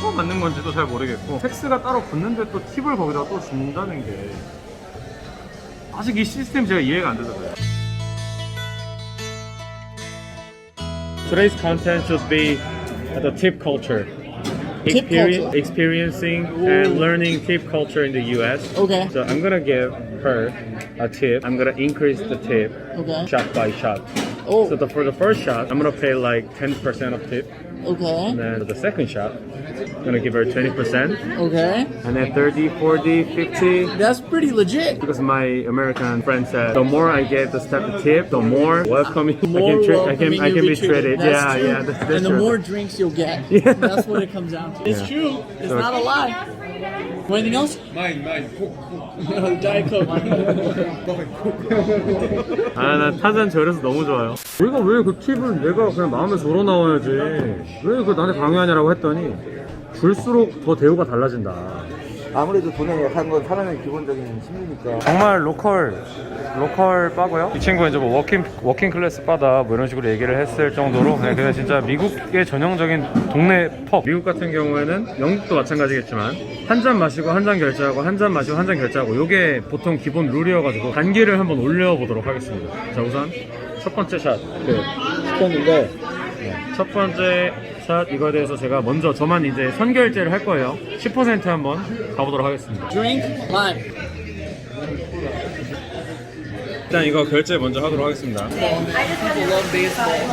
뭐가 맞는 건지도 잘 모르겠고 텍스가 따로 붙는데 또 팁을 거기다 또 준다는 게 아직 이 시스템 제가 이해가 안 돼서 그래요. Today's content should be the tip culture. Tip culture. Experiencing and learning tip culture in the US. Okay. So I'm gonna give her a tip. I'm gonna increase the tip Okay. shot by shot. Oh, So the, for the first shot, I'm gonna pay like 10% of tip. Okay. And then the second shot, I'm gonna give her 20%. Okay. And then 30, 40, 50. That's pretty legit. Because my American friend said, the more I get the of tip, the more welcoming The I more can, treat, I can, I can be be treated. That's Yeah, true. yeah, that's, that's and the true. more drinks you'll get. Yeah. That's what it comes down to. It's Yeah. true. It's So- not a lie. Anything else? Mine, mine, 아, 나 타잔 저래서 너무 좋아요. 우리가 왜 그 팁을 내가 그냥 마음에서 우러나와야지. 왜 그 나한테 강요하냐라고 했더니, 줄수록 더 대우가 달라진다. 아무래도 돈에 약한 건 사람의 기본적인 심리니까 정말 로컬 로컬 바고요. 이 친구가 이제 뭐 워킹 워킹 클래스 바다 뭐 이런 식으로 얘기를 했을 정도로 네, 그냥 진짜 미국의 전형적인 동네 펍. 미국 같은 경우에는 영국도 마찬가지겠지만 한 잔 마시고 한 잔 결제하고 한 잔 마시고 한 잔 결제하고 요게 보통 기본 룰이어가지고 단계를 한번 올려보도록 하겠습니다. 자 우선 첫 번째 샷. 그 네, 첫 번째 샷 이거에 대해서 제가 먼저 저만 이제 선결제를 할 거예요. 10% 한번 가보도록 하겠습니다. Drink lime. 일단 이거 결제 먼저 하도록 하겠습니다. People love baseball.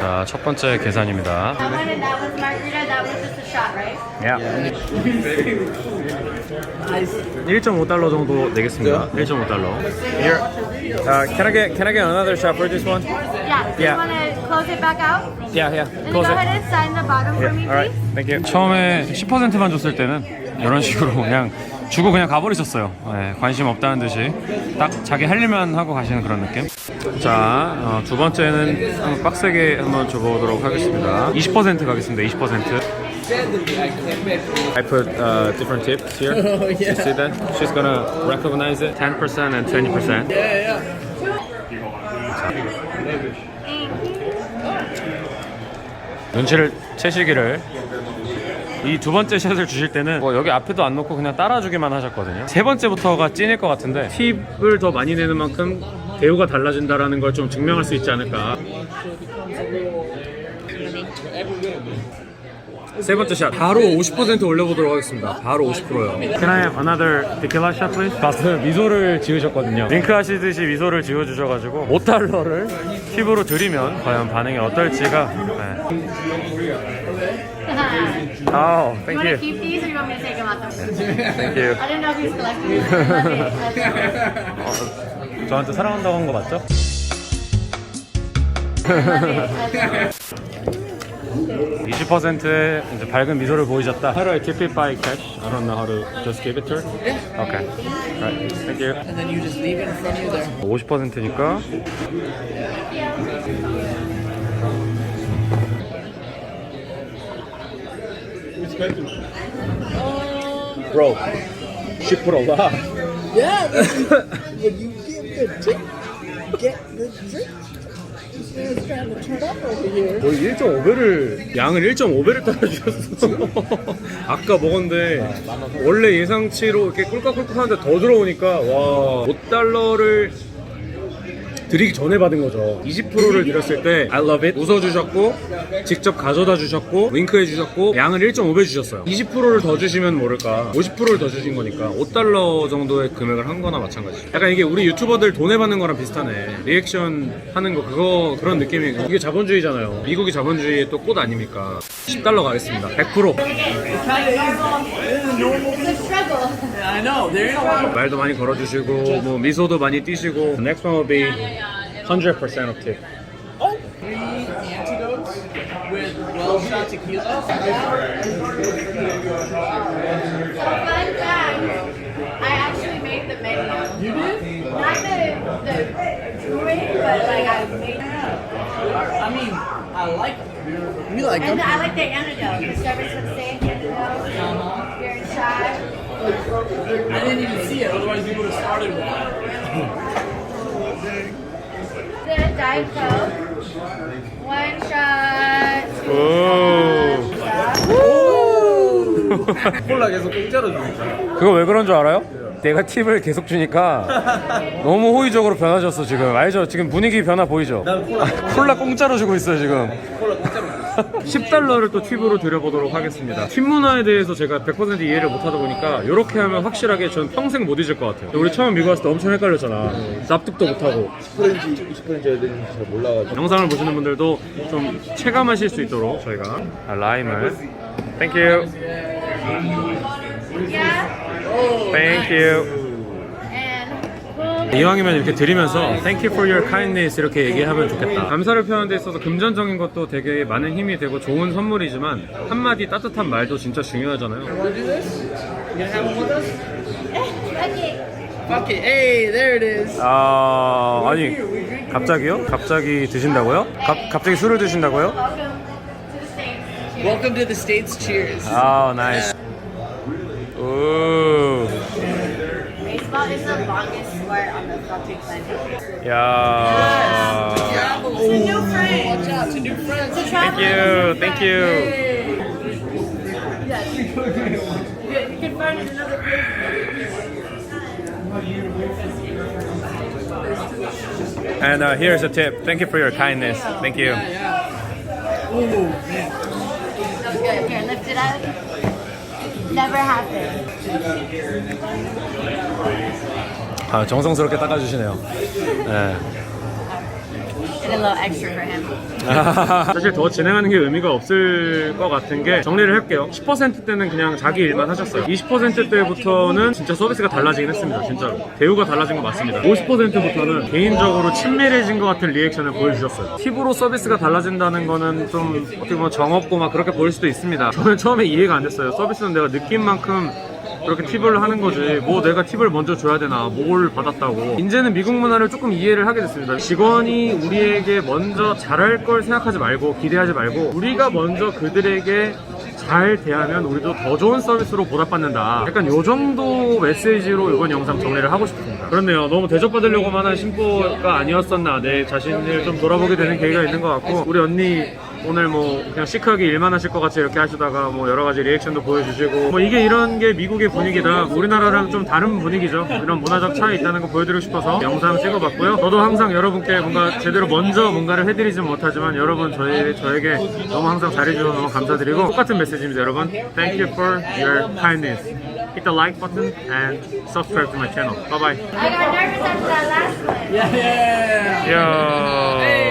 자, 첫 번째 계산입니다. That one and that was margarita, that was just a shot, right? 야. Nice. 1.5달러 정도 내겠습니다. 1.5달러. Here. Uh, can I get can I get another shot for this one? Yeah. Do Yeah. you close it back out? Yeah, yeah. And go ahead and sign the bottom for me, alright. please. Thank you. 처음에 10%만 줬을 때는 이런 식으로 그냥 주고 그냥 가버리셨어요. 네, 관심 없다는 듯이 딱 자기 할 일만 하고 가시는 그런 느낌. 자, 어, 두 번째는 한번 빡세게 한번 줘보도록 하겠습니다. 20% 가겠습니다. 20%. I put uh, different tips here. Oh. You see that? She's gonna recognize it. 10% and 20%. Yeah, yeah. 눈치를 채시기를 이 두 번째 샷을 주실 때는 뭐 여기 앞에도 안 놓고 그냥 따라주기만 하셨거든요. 세 번째부터가 찐일 것 같은데 팁을 더 많이 내는 만큼 대우가 달라진다라는 걸 좀 증명할 수 있지 않을까. 세 번째 샷 바로 50% 올려보도록 하겠습니다. 바로 50%요. Can I have another tequila shot, please? 가슴 미소를 지으셨거든요. 링크 하시듯이 미소를 지어주셔가지고 5달러를 팁으로 드리면 과연 반응이 어떨지가. 네. Oh, You thank want to you. keep these or you want me to take them out? Them? Thank you. I didn't know was collecting these. I 저한테 사랑한다고 한 거 맞죠? love it. I love it. 20%의 이제 밝은 미소를 보이셨다. How do I tip it by cash? I don't know how to just give it to her. Okay. Alright. Thank you. And then you just leave it in front of you there. 50%니까 Bro, 10%가 Yeah, when you give the tip, get the drink. 거의 1.5배를 양을 1.5배를 따라주셨어. 아까 먹었는데 원래 예상치로 이렇게 꿀꺽꿀꺽 하는데 더 들어오니까 와 5달러를 드리기 전에 받은 거죠. 20%를 드렸을 때 I love it 웃어주셨고 직접 가져다 주셨고 윙크해 주셨고 양을 1.5배 주셨어요. 20%를 더 주시면 모를까 50%를 더 주신 거니까 5달러 정도의 금액을 한 거나 마찬가지죠. 약간 이게 우리 유튜버들 돈에 받는 거랑 비슷하네. 리액션 하는 거 그거 그런 느낌이 이게 자본주의잖아요. 미국이 자본주의의 또 꽃 아닙니까? 10달러 가겠습니다. 100%. It's a struggle. Yeah, I know. There ain't a lot of 말도 많이 걸어주시고 뭐 미소도 많이 띄시고 next one will be 100% of tip. three antidotes with well shot tequila. Fun fact, I actually made the menu. You did? Not the, the drink, but like I made I mean, I like. We like And. I like the antidote. The service would say antidote. You're in shot. I didn't even see it, otherwise we would have started with that. The Diet Coke. One shot. 오. Shot. 콜라 계속 공짜로 주니까. 그거 왜 그런 줄 알아요? 내가 팁을 계속 주니까 너무 호의적으로 변하셨어 지금 알죠? 지금 분위기 변화 보이죠? 콜라 공짜로 주고 있어요 지금 콜라 공짜로. 10달러를 또 팁으로 드려보도록 하겠습니다. 팁 문화에 대해서 제가 100% 이해를 못하다 보니까 이렇게 하면 확실하게 전 평생 못 잊을 것 같아요. 우리 처음 미국 왔을 때 엄청 헷갈렸잖아. 납득도 못하고. 10%인지 20%인지 해야 되는지 잘 몰라가지고. 영상을 보시는 분들도 좀 체감하실 수 있도록 저희가 아, 라임을 땡큐 땡큐 And boom. 이왕이면 이렇게 드리면서 Thank you for your kindness 이렇게 얘기하면 좋겠다 감사를 표현하는 데 있어서 금전적인 것도 되게 많은 힘이 되고 좋은 선물이지만 한마디 따뜻한 말도 진짜 중요하잖아요 Okay. Fuck it. Hey, there it is. 아 아니 갑자기요? 갑자기 드신다고요? 갑, 갑자기 술을 드신다고요? Welcome to the States. Welcome to the States. Cheers. 아 나이스 오 Baseball is the longest sport on the Celtic planet. 야. It's a new friend. Watch out to new friends. It's a Thank you, thank you. Yes. You you can find it in other places. And uh, here's a tip. Thank you for your kindness. Thank you. yeah ooh That was good. Here, lift it up. Never happened. 아 정성스럽게 닦아주시네요. 네. Did a little extra for him. 사실 더 진행하는 게 의미가 없을 것 같은 게 정리를 할게요. 10% 때는 그냥 자기 일만 하셨어요. 20% 때부터는 진짜 서비스가 달라지긴 했습니다. 진짜로. 대우가 달라진 거 맞습니다. 50%부터는 개인적으로 친밀해진 것 같은 리액션을 보여주셨어요. 팁으로 서비스가 달라진다는 거는 좀 어떻게 보면 정없고 막 그렇게 보일 수도 있습니다. 저는 처음에 이해가 안 됐어요. 서비스는 내가 느낀 만큼 그렇게 팁을 하는 거지. 뭐 내가 팁을 먼저 줘야 되나 뭘 받았다고. 이제는 미국 문화를 조금 이해를 하게 됐습니다. 직원이 우리에게 먼저 잘할 걸 생각하지 말고 기대하지 말고 우리가 먼저 그들에게 잘 대하면 우리도 더 좋은 서비스로 보답받는다. 약간 요 정도 메시지로 이번 영상 정리를 하고 싶습니다. 그렇네요. 너무 대접받으려고만 한 심보가 아니었었나. 내 자신을 좀 돌아보게 되는 계기가 있는 것 같고 우리 언니 오늘 뭐 그냥 시크하게 일만 하실 것 같이 이렇게 하시다가 뭐 여러 가지 리액션도 보여주시고. 뭐 이게 이런 게 미국의 분위기다. 우리나라랑 좀 다른 분위기죠. 이런 문화적 차이 있다는 거 보여드리고 싶어서 영상 찍어봤고요. 저도 항상 여러분께 뭔가 제대로 먼저 뭔가를 해드리진 못하지만 여러분 저희, 저에게 너무 항상 잘해주셔서 너무 감사드리고 똑같은 메시지입니다 여러분. Thank you for your kindness. Hit the like button and subscribe to my channel. Bye bye I got nervous after that last one. Yeah, yeah. Yo, hey.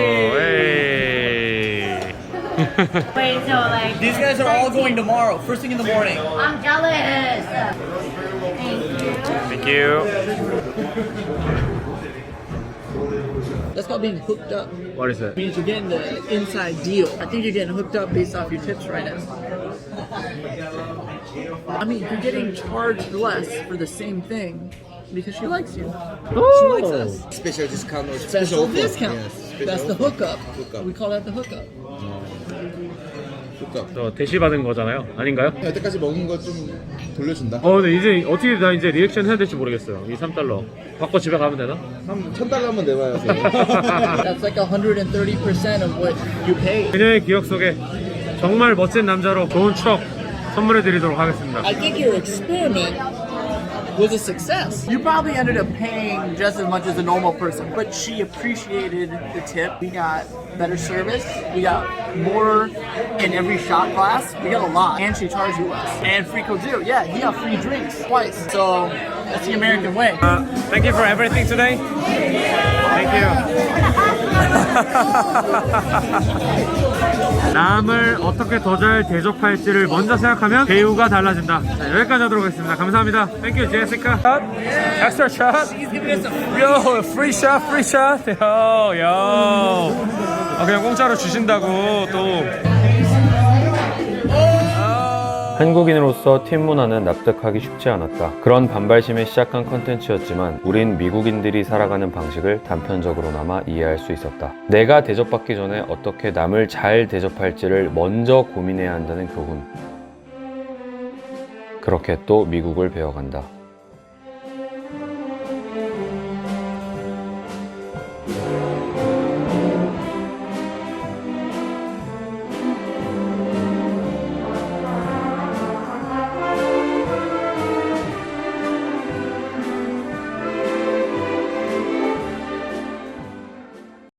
Wait until like. These guys are all going tomorrow, first thing in the morning. I'm jealous. Thank you. Thank you. That's called being hooked up. What is that? Means you're getting the inside deal. I think you're getting hooked up based off your tips right now. I mean, you're getting charged less for the same thing because she likes you. Oh. She likes us. Special discount. Special, special discount. Yes, special That's the hookup. hookup. We call that the hookup. 좋다. 저 대시 받은 거잖아요. 아닌가요? 여태까지 먹은 거 좀 돌려준다. 어, 근데 이제 어떻게 나 이제 리액션 해야 될지 모르겠어요. 이 3달러. 받고 집에 가면 되나? 한 천 달러 한번 내봐요. That's like 130% of what you pay. 그녀의 기억 속에 정말 멋진 남자로 좋은 추억 선물해 드리도록 하겠습니다. I think your experiment was a success. You probably ended up paying just as much as a normal person, but she appreciated the tip. We got better service. We got more in every shot glass. We got a lot, and she charged you less. And free Coke Zero, yeah, he got free drinks twice. So that's the American way. Uh, thank you for everything today. Thank you. 남을 어떻게 더 잘 대접할지를 먼저 생각하면 배우가 달라진다. 자, 여기까지 하도록 하겠습니다. 감사합니다. Thank you, Jessica. Extra shot. Yo, free shot, free shot. Yo, yo. 아, 그냥 공짜로 주신다고 또. 한국인으로서 팀 문화는 납득하기 쉽지 않았다. 그런 반발심에 시작한 컨텐츠였지만 우린 미국인들이 살아가는 방식을 단편적으로나마 이해할 수 있었다. 내가 대접받기 전에 어떻게 남을 잘 대접할지를 먼저 고민해야 한다는 교훈. 그렇게 또 미국을 배워간다.